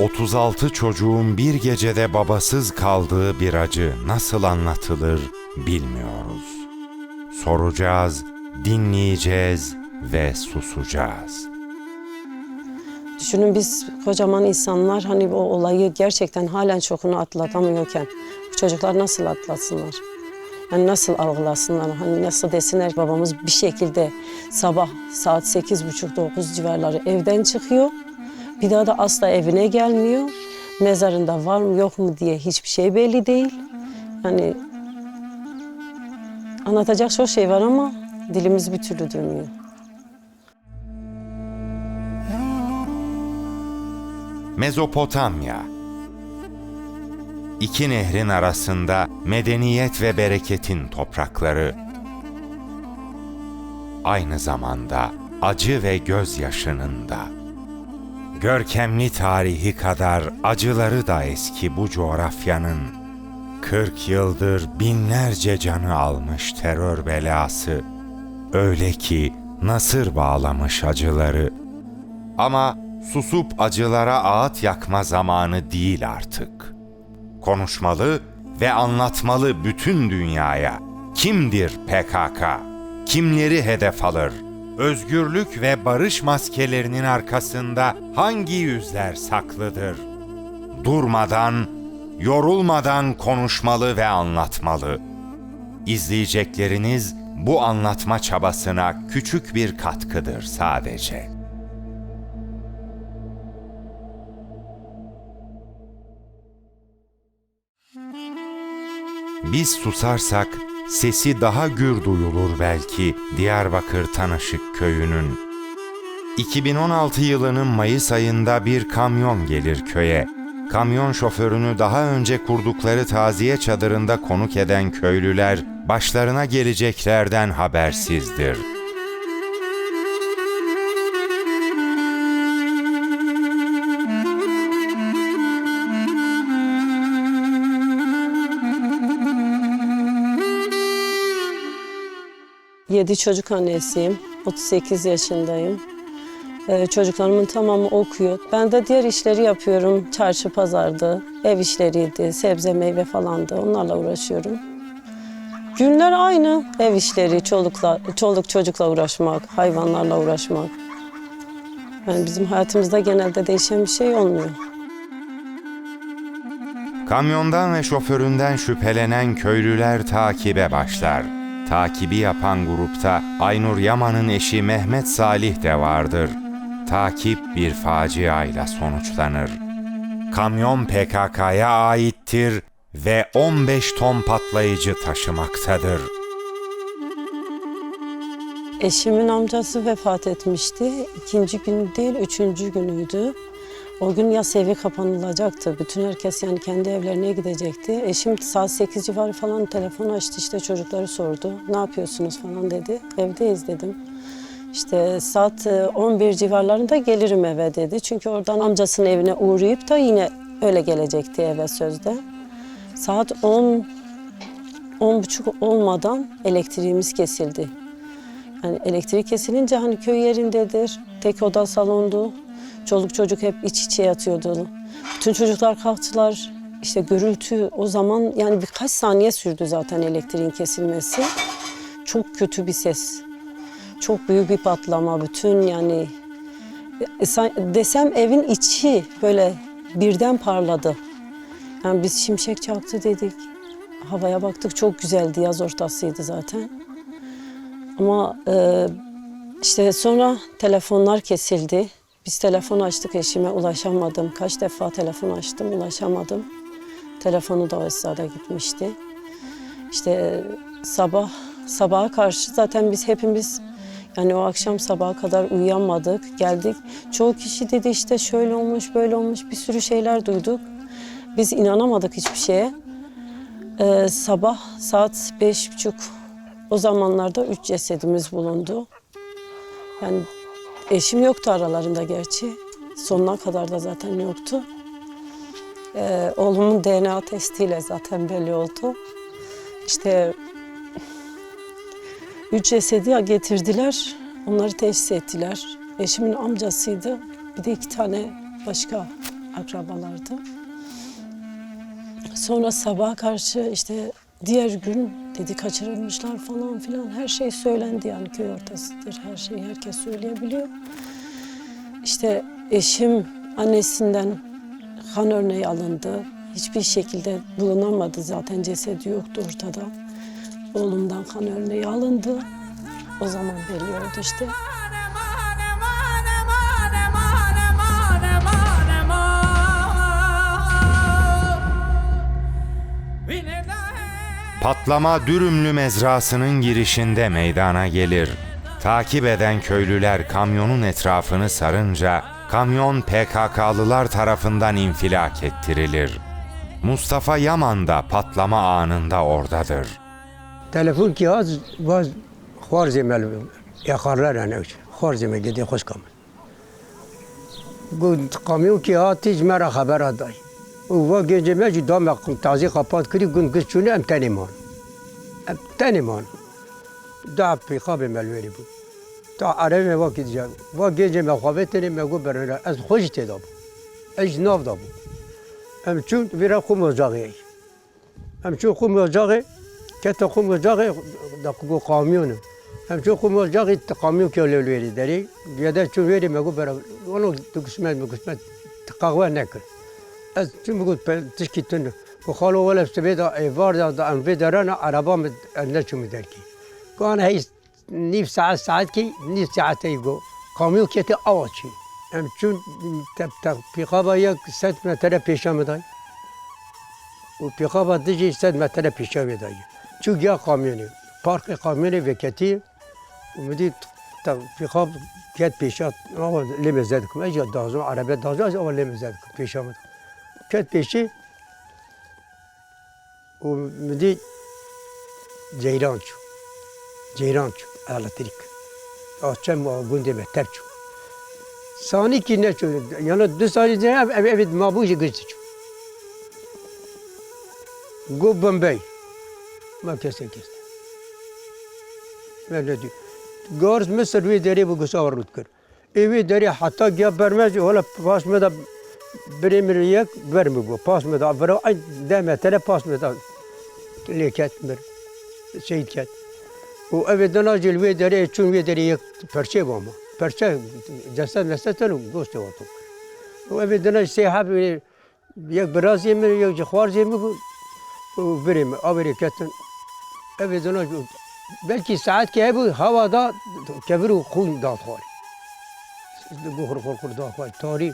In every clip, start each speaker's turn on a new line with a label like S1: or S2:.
S1: 36 çocuğun bir gecede babasız kaldığı bir acı nasıl anlatılır bilmiyoruz. Soracağız, dinleyeceğiz ve susacağız.
S2: Düşünün biz kocaman insanlar hani o olayı gerçekten halen çokunu atlatamıyorken bu çocuklar nasıl atlatsınlar? Yani nasıl algılasınlar? Hani nasıl desinler babamız bir şekilde sabah saat sekiz buçuk dokuz civarları evden çıkıyor. Bir daha da asla evine gelmiyor. Mezarında var mı yok mu diye hiçbir şey belli değil. Yani anlatacak çok şey var ama dilimiz bir türlü durmuyor.
S1: Mezopotamya İki nehrin arasında medeniyet ve bereketin toprakları. Aynı zamanda acı ve gözyaşının da. Görkemli tarihi kadar acıları da eski bu coğrafyanın. 40 yıldır binlerce canı almış terör belası. Öyle ki nasır bağlamış acıları. Ama susup acılara ağıt yakma zamanı değil artık. Konuşmalı ve anlatmalı bütün dünyaya. Kimdir PKK? Kimleri hedef alır? Özgürlük ve barış maskelerinin arkasında hangi yüzler saklıdır? Durmadan, yorulmadan konuşmalı ve anlatmalı. İzleyecekleriniz bu anlatma çabasına küçük bir katkıdır sadece.'' Biz susarsak sesi daha gür duyulur belki Diyarbakır Tanışık köyünün. 2016 yılının Mayıs ayında bir kamyon gelir köye. Kamyon şoförünü daha önce kurdukları taziye çadırında konuk eden köylüler başlarına geleceklerden habersizdir.
S2: Yedi çocuk annesiyim. 38 yaşındayım. Ee, çocuklarımın tamamı okuyor. Ben de diğer işleri yapıyorum. Çarşı pazardı, ev işleriydi, sebze meyve falandı. Onlarla uğraşıyorum. Günler aynı. Ev işleri, çolukla, çoluk çocukla uğraşmak, hayvanlarla uğraşmak. Yani bizim hayatımızda genelde değişen bir şey olmuyor.
S1: Kamyondan ve şoföründen şüphelenen köylüler takibe başlar. Takibi yapan grupta Aynur Yaman'ın eşi Mehmet Salih de vardır. Takip bir faciayla sonuçlanır. Kamyon PKK'ya aittir ve 15 ton patlayıcı taşımaktadır.
S2: Eşimin amcası vefat etmişti. İkinci gün değil, üçüncü günüydü. O gün yas evi kapanılacaktı. Bütün herkes yani kendi evlerine gidecekti. Eşim saat 8 civarı falan telefon açtı işte çocukları sordu. Ne yapıyorsunuz falan dedi. Evdeyiz dedim. İşte saat e, 11 civarlarında gelirim eve dedi. Çünkü oradan amcasının evine uğrayıp da yine öyle gelecekti eve sözde. Saat 10 on buçuk olmadan elektriğimiz kesildi. Yani elektrik kesilince hani köy yerindedir. Tek oda salondu. Çoluk çocuk hep iç içe yatıyordu. Bütün çocuklar kalktılar. İşte gürültü o zaman yani birkaç saniye sürdü zaten elektriğin kesilmesi. Çok kötü bir ses. Çok büyük bir patlama. Bütün yani e, desem evin içi böyle birden parladı. Yani biz şimşek çaktı dedik. Havaya baktık çok güzeldi. Yaz ortasıydı zaten. Ama e, işte sonra telefonlar kesildi. Biz telefon açtık eşime ulaşamadım. Kaç defa telefon açtım ulaşamadım. Telefonu da o esnada gitmişti. İşte sabah sabaha karşı zaten biz hepimiz yani o akşam sabaha kadar uyuyamadık. Geldik. Çoğu kişi dedi işte şöyle olmuş böyle olmuş bir sürü şeyler duyduk. Biz inanamadık hiçbir şeye. Ee, sabah saat beş buçuk o zamanlarda üç cesedimiz bulundu. Yani eşim yoktu aralarında gerçi. Sonuna kadar da zaten yoktu. Ee, oğlumun DNA testiyle zaten belli oldu. İşte üç cesedi getirdiler. Onları teşhis ettiler. Eşimin amcasıydı. Bir de iki tane başka akrabalardı. Sonra sabaha karşı işte diğer gün dedi kaçırılmışlar falan filan her şey söylendi yani köy ortasıdır her şeyi herkes söyleyebiliyor. İşte eşim annesinden kan örneği alındı. Hiçbir şekilde bulunamadı zaten cesedi yoktu ortada. Oğlumdan kan örneği alındı. O zaman belli oldu işte.
S1: Patlama Dürümlü mezrasının girişinde meydana gelir. Takip eden köylüler kamyonun etrafını sarınca kamyon PKK'lılar tarafından infilak ettirilir. Mustafa Yaman da patlama anında oradadır.
S3: Telefon kihaz vaz Harzemel yakarlar yani. Harzem'e gidiyor hoş kamyon. Bu kamyon kihaz hiç mera haber aday. کی آتیج مرا خبر دای و وا گنج مج دام تازی خپات کری گون گس چونه ام تنیمان ام تنیمان دا پی خواب ملوری بود تا عربی وا کی جا وا گنج ما خوابه تنی مگو برنا از خوش تداب اج ناف دابو ام چون ویرا خو مزاقی ام چون خو مزاقی که خو مزاقی دا کو کامیونه ام چون خو مزاقی کامیون که لولوری داری یاده چون ویری مگو برا اونو تو قسمت مگو قسمت تقاوه نکن از چون بگو تشکی تن و خالو ولا استبدا ایوار دا دا ام ودران عربا مد نچو مدرکی کان هی نیف ساعت ساعت کی نیف ساعت ایگو کامیون که تی آوچی ام چون پیقابا یک ست متر پیشا مدای و پیقابا دیجی ست متر پیشا مدای چو گیا کامیونی پارک کامیونی وکتی و مدی تا پیقاب کت پیشا آوا لیم زد کم اجا دازم عربه دازم از آوا لیم زد کم پیشا مد Ketpeşi o müdi ceyrançu. Ceyrançu elektrik. Açem o gündeme tepçu. Sani ki ne çözdü? Yani dü sani ne ev ev ev mabuşi gıçtı. Go Bombay. Ma kese kese. Böyle diyor. Garz Mısır ve deri bu gısa varlıktır. Evi deri hatta gebermez. Ola basmada Bremeriyek vermi bu. Pasmı da ay deme tele pasmı da leket mer. Şey ket. Evden acil ve dere çun ve dere yek perçe bu ama. Perçe ceset meseten dost otu. Bu evden şey acil sehab yek biraz yemir yek cihvar yemir bu. Bu verimi averi ketin. Evden acil belki saat ki bu havada keviru kun dağ Bu hor hor hor dağ Tarih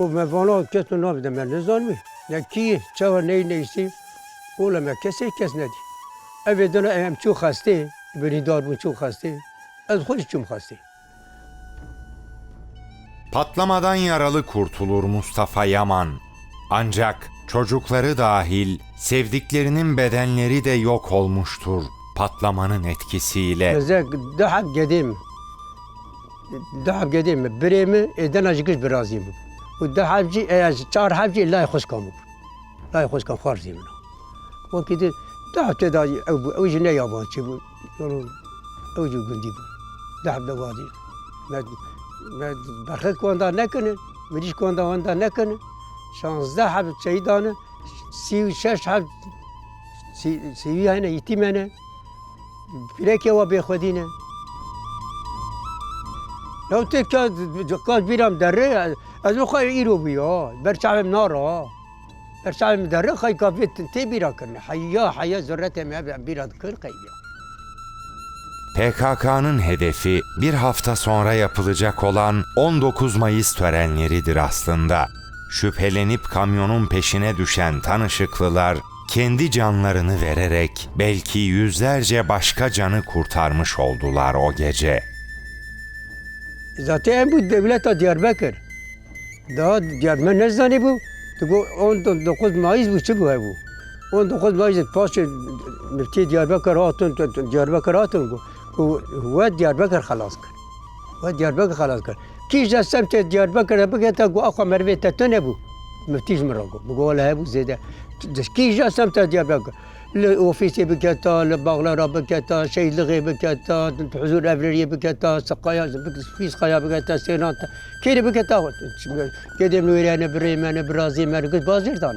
S3: ne bileyim ben ne zanmi. Ya ki çavar ney neysi ola me kese kes ne di. Ev döne em çok hasta. Beni dar bu çok hasta. Az hoş çum hasta.
S1: Patlamadan yaralı kurtulur Mustafa Yaman. Ancak çocukları dahil sevdiklerinin bedenleri de yok olmuştur patlamanın etkisiyle.
S3: Daha gedim. Daha gedim. Birimi eden acıkış birazıyım. و دو هفجی از چهار هفجی لای خوشکام کامو لای خوشکام کام خارزی منو و که دید ده هفته دا او بود اوج نه یابان چی بود؟ یارو اوج گندی بود. ده هفته وادی. مد بخه کندا نکنه مریش کندا وانده نکنه. شانزده هفت چی دانه سی و شش هفت سی سی هنه یتیمنه پیرکی و به خودینه لو تكاد جقاز بيرام دري از خاي ايرو بيا برشعب نارا برشعب دري خاي كافيت تي بيرا كرنا حيا حيا زرته ما بيرا كر قيا
S1: PKK'nın hedefi bir hafta sonra yapılacak olan 19 Mayıs törenleridir aslında. Şüphelenip kamyonun peşine düşen tanışıklılar kendi canlarını vererek belki yüzlerce başka canı kurtarmış oldular o gece.
S3: ذاتی این بود دولت ها دیار بکر داد دیار من نزدانی بود تو گو اون دو, دو خود مایز بود چه بود بو؟ اون دو خود مایز پاس دیار بکر آتون دیار بکر آتون گو و هو دیار بکر خلاص کرد و دیار بکر خلاص کرد کی دستم تا دیار بکر بگه تا گو اخو مروی تا تو نبو مفتیش مرا گو بگو اله بود زیده کیش تا دیار بکر ofisi bir kata, bağlara bir kata, şehitliği bir kata, huzur evleri bir kata, sakaya, fiskaya bir kata, senat, kere bir kata. Gedim nürene, bremene, brazimene, kız bazırdan.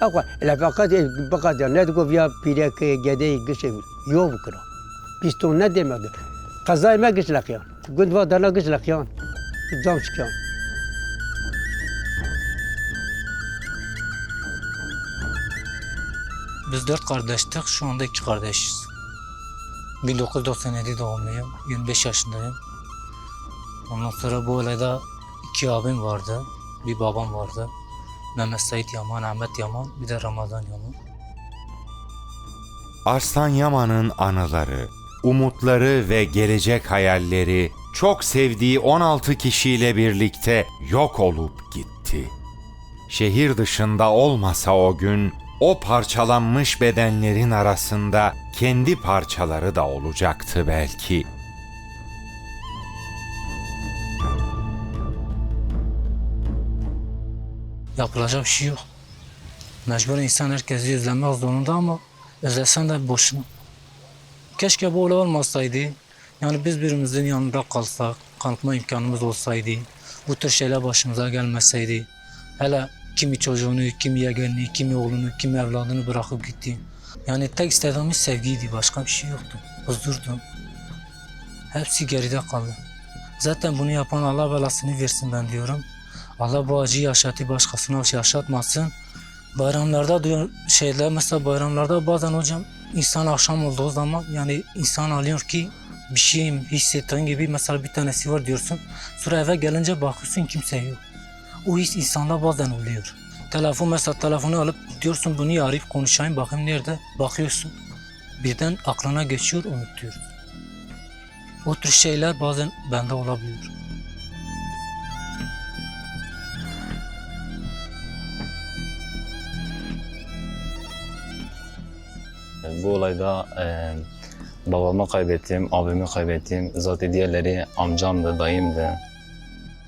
S3: Akwa, ele fakat e, fakat ne diyor ya pireke gedeyi gişe yok kıra. Piston ne demedi. Kazayma gişlak yan. Gündva dana gişlak yan. Cam çıkan.
S4: Biz dört kardeştik, şu anda iki kardeşiz. 1997 doğumluyum, 25 yaşındayım. Ondan sonra bu olayda iki abim vardı, bir babam vardı. Mehmet Sait Yaman, Ahmet Yaman, bir de Ramazan Yaman.
S1: Arslan Yaman'ın anıları, umutları ve gelecek hayalleri çok sevdiği 16 kişiyle birlikte yok olup gitti. Şehir dışında olmasa o gün o parçalanmış bedenlerin arasında kendi parçaları da olacaktı belki.
S4: Yapılacak bir şey yok. Mecbur insan herkesi özlemek zorunda ama özlesen de boşuna. Keşke bu olmasaydı. Yani biz birimizin yanında kalsak, kalkma imkanımız olsaydı, bu tür şeyler başımıza gelmeseydi. Hele kimi çocuğunu, kimi yeğenini, kimi oğlunu, kimi evladını bırakıp gitti. Yani tek istediğimiz sevgiydi, başka bir şey yoktu. Huzurdu. Hepsi geride kaldı. Zaten bunu yapan Allah belasını versin ben diyorum. Allah bu acıyı yaşatı başkasına yaşatmasın. Bayramlarda diyor şeyler mesela bayramlarda bazen hocam insan akşam olduğu zaman yani insan alıyor ki bir şey hissettiğin gibi mesela bir tanesi var diyorsun. Sonra eve gelince bakıyorsun kimse yok. O his insanda bazen oluyor. Telefon mesela telefonu alıp diyorsun bunu arayıp konuşayım bakayım nerede bakıyorsun. Birden aklına geçiyor unutuyorsun. O tür şeyler bazen bende olabiliyor.
S5: Bu olayda e, babamı kaybettim, abimi kaybettim. Zaten diğerleri amcamdı, dayımdı,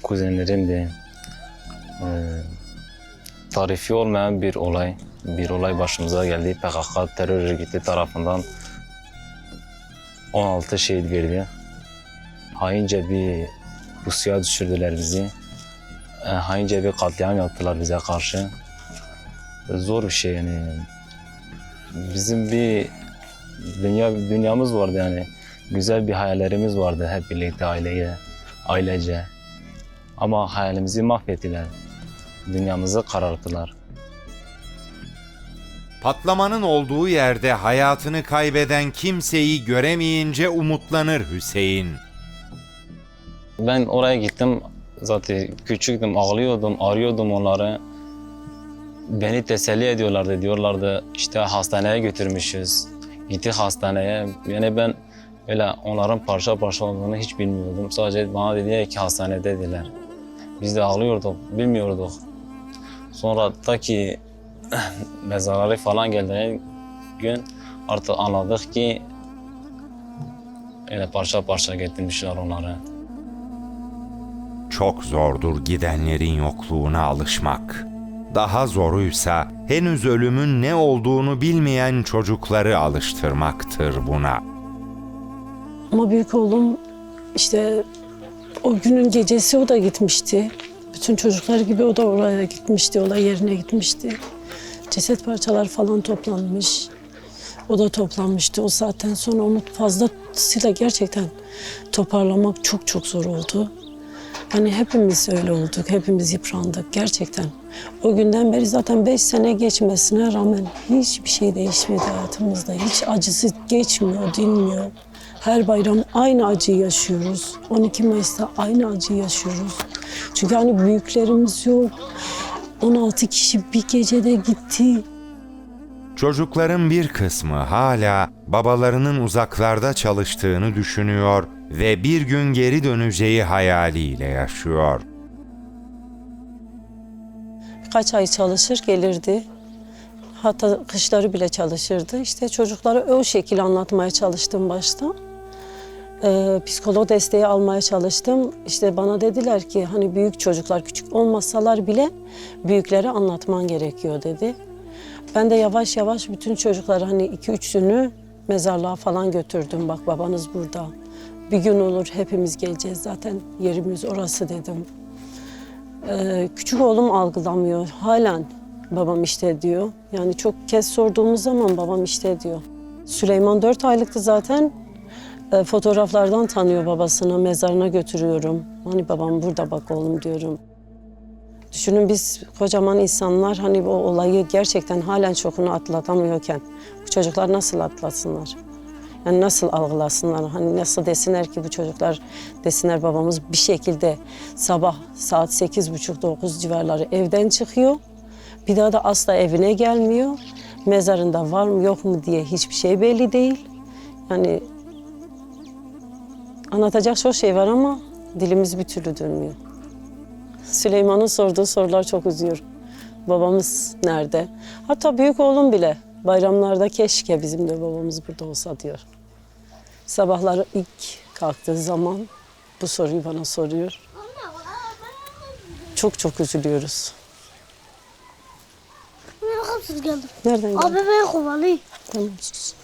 S5: kuzenlerimdi. E, tarifi olmayan bir olay. Bir olay başımıza geldi. PKK terör örgütü tarafından 16 şehit verdi. Haince bir pusuya düşürdüler bizi. E, haince bir katliam yaptılar bize karşı. Zor bir şey yani bizim bir dünya dünyamız vardı yani. Güzel bir hayallerimiz vardı hep birlikte aileye, ailece. Ama hayalimizi mahvettiler. Dünyamızı kararttılar.
S1: Patlamanın olduğu yerde hayatını kaybeden kimseyi göremeyince umutlanır Hüseyin.
S5: Ben oraya gittim. Zaten küçüktüm, ağlıyordum, arıyordum onları. Beni teselli ediyorlardı, diyorlardı işte hastaneye götürmüşüz. Gittik hastaneye. Yani ben öyle onların parça parça olduğunu hiç bilmiyordum. Sadece bana dediler ki hastanede dediler. Biz de ağlıyorduk, bilmiyorduk. Sonra ta ki mezarları falan geldiği gün artık anladık ki öyle parça parça getirmişler onları.
S1: Çok zordur gidenlerin yokluğuna alışmak. Daha zoruysa henüz ölümün ne olduğunu bilmeyen çocukları alıştırmaktır buna.
S2: Ama büyük oğlum işte o günün gecesi o da gitmişti. Bütün çocuklar gibi o da oraya gitmişti, olay yerine gitmişti. Ceset parçaları falan toplanmış. O da toplanmıştı. O saatten sonra onu fazlasıyla gerçekten toparlamak çok çok zor oldu. Hani hepimiz öyle olduk, hepimiz yıprandık gerçekten. O günden beri zaten beş sene geçmesine rağmen hiçbir şey değişmedi hayatımızda. Hiç acısı geçmiyor, dinmiyor. Her bayram aynı acıyı yaşıyoruz. 12 Mayıs'ta aynı acıyı yaşıyoruz. Çünkü hani büyüklerimiz yok. 16 kişi bir gecede gitti.
S1: Çocukların bir kısmı hala babalarının uzaklarda çalıştığını düşünüyor ve bir gün geri döneceği hayaliyle yaşıyor.
S2: Birkaç ay çalışır gelirdi. Hatta kışları bile çalışırdı. İşte çocuklara o şekilde anlatmaya çalıştım başta. Ee, psikolog desteği almaya çalıştım. İşte bana dediler ki hani büyük çocuklar küçük olmasalar bile büyüklere anlatman gerekiyor dedi. Ben de yavaş yavaş bütün çocukları hani iki üçünü mezarlığa falan götürdüm. Bak babanız burada. Bir gün olur hepimiz geleceğiz zaten yerimiz orası dedim. Ee, küçük oğlum algılamıyor. Halen babam işte diyor. Yani çok kez sorduğumuz zaman babam işte diyor. Süleyman 4 aylıktı zaten. Ee, fotoğraflardan tanıyor babasını. Mezarına götürüyorum. Hani babam burada bak oğlum diyorum. Düşünün biz kocaman insanlar hani bu olayı gerçekten halen çokunu atlatamıyorken bu çocuklar nasıl atlatsınlar? Yani nasıl algılasınlar? Hani nasıl desinler ki bu çocuklar desinler babamız bir şekilde sabah saat sekiz buçuk dokuz civarları evden çıkıyor. Bir daha da asla evine gelmiyor. Mezarında var mı yok mu diye hiçbir şey belli değil. Yani anlatacak çok şey var ama dilimiz bir türlü dönmüyor. Süleyman'ın sorduğu sorular çok üzüyor. Babamız nerede? Hatta büyük oğlum bile bayramlarda keşke bizim de babamız burada olsa diyor. Sabahları ilk kalktığı zaman bu soruyu bana soruyor. Çok çok üzülüyoruz.
S6: Ben.
S2: Nereden
S6: Abi
S2: geldi?
S6: beni kovalıyor.
S2: Tamam sus.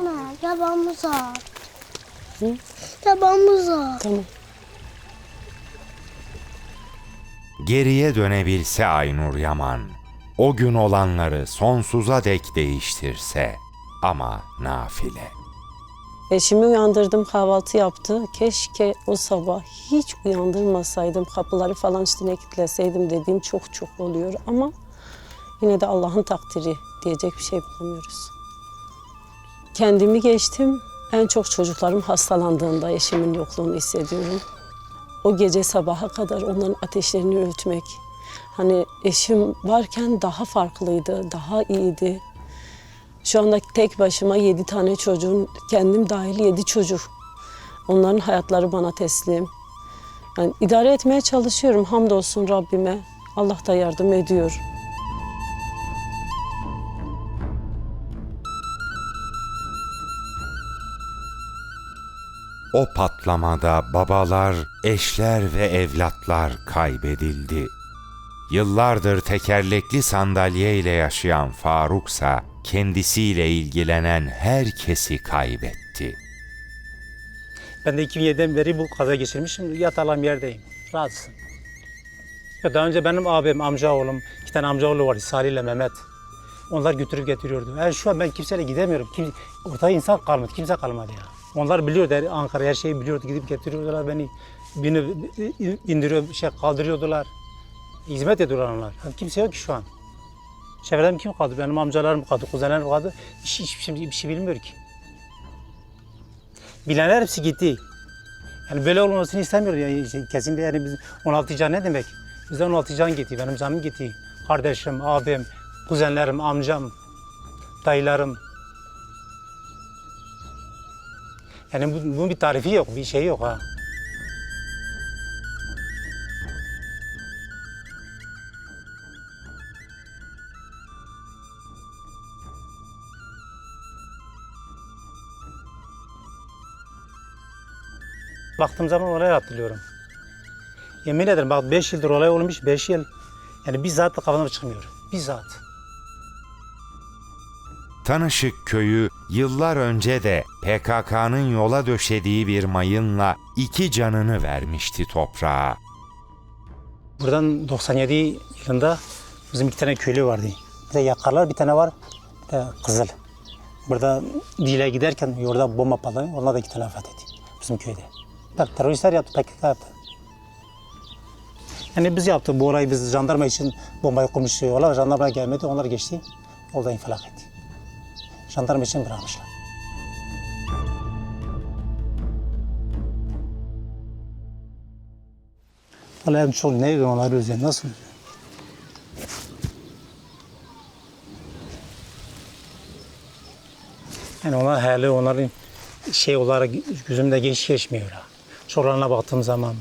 S6: Ana yabağımız var.
S2: Hı?
S6: Yabağımız var.
S2: Tamam.
S1: Geriye dönebilse Aynur Yaman, o gün olanları sonsuza dek değiştirse ama nafile.
S2: Eşimi uyandırdım kahvaltı yaptı. Keşke o sabah hiç uyandırmasaydım. Kapıları falan üstüne kilitleseydim dediğim çok çok oluyor. Ama yine de Allah'ın takdiri diyecek bir şey bulamıyoruz. Kendimi geçtim. En çok çocuklarım hastalandığında eşimin yokluğunu hissediyorum. O gece sabaha kadar onların ateşlerini ölçmek. Hani eşim varken daha farklıydı, daha iyiydi. Şu anda tek başıma yedi tane çocuğun, kendim dahil yedi çocuk. Onların hayatları bana teslim. Yani idare etmeye çalışıyorum hamdolsun Rabbime. Allah da yardım ediyor.
S1: O patlamada babalar, eşler ve evlatlar kaybedildi. Yıllardır tekerlekli sandalyeyle yaşayan Faruksa kendisiyle ilgilenen herkesi kaybetti.
S7: Ben de 2007'den beri bu kaza geçirmişim. Yatalım yerdeyim. Rahatsızım. Ya daha önce benim abim, amca oğlum, iki tane amca oğlu vardı Salih ile Mehmet. Onlar götürüp getiriyordu. Yani şu an ben kimseyle gidemiyorum. Kim, ortada insan kalmadı, kimse kalmadı ya. Onlar biliyordu, her- Ankara her şeyi biliyordu. Gidip getiriyordular beni. Beni indiriyor, şey kaldırıyordular. Hizmet ediyorlar onlar. Kimse yok ki şu an. Çevrem kim kaldı? Benim amcalarım kaldı, kuzenlerim kaldı. Hiç, hiçbir şey, bir şey bilmiyor ki. Bilenler hepsi gitti. Yani böyle olmasını istemiyoruz. Yani işte kesinlikle yani biz 16 can ne demek? Bizden 16 can gitti. Benim canım gitti. Kardeşim, abim, kuzenlerim, amcam, dayılarım. Yani bu- bunun bir tarifi yok, bir şey yok ha. Baktığım zaman olayı hatırlıyorum. Yemin ederim bak 5 yıldır olay olmuş 5 yıl. Yani bizzat da kafamdan çıkmıyor. Bizzat.
S1: Tanışık köyü yıllar önce de PKK'nın yola döşediği bir mayınla iki canını vermişti toprağa.
S7: Buradan 97 yılında bizim iki tane köylü vardı. Bir de yakarlar bir tane var. Bir de kızıl. Burada dile giderken yolda bomba patladı. Onlar da iki tane vefat etti. Bizim köyde. Bak teröristler yaptı, PKK yaptı. Yani biz yaptık bu olayı biz jandarma için bombayı kurmuş yola. Jandarma gelmedi, onlar geçti. Yolda infilak etti. Jandarma için bırakmışlar. Vallahi en çok ne onları özlüyorum, nasıl özlüyorum? Yani onlar hayali, onların şey olarak gözümde geç geçmiyor. Çorlarına baktığım zaman.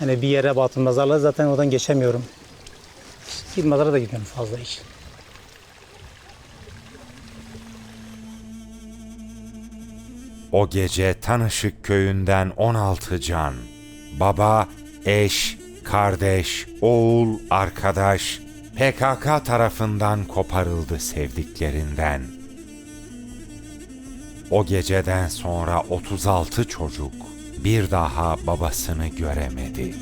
S7: Yani bir yere baktım mezarlığa zaten oradan geçemiyorum. Mezara da gitmiyorum fazla hiç.
S1: O gece Tanışık köyünden 16 can. Baba, eş, kardeş, oğul, arkadaş PKK tarafından koparıldı sevdiklerinden. O geceden sonra 36 çocuk bir daha babasını göremedi.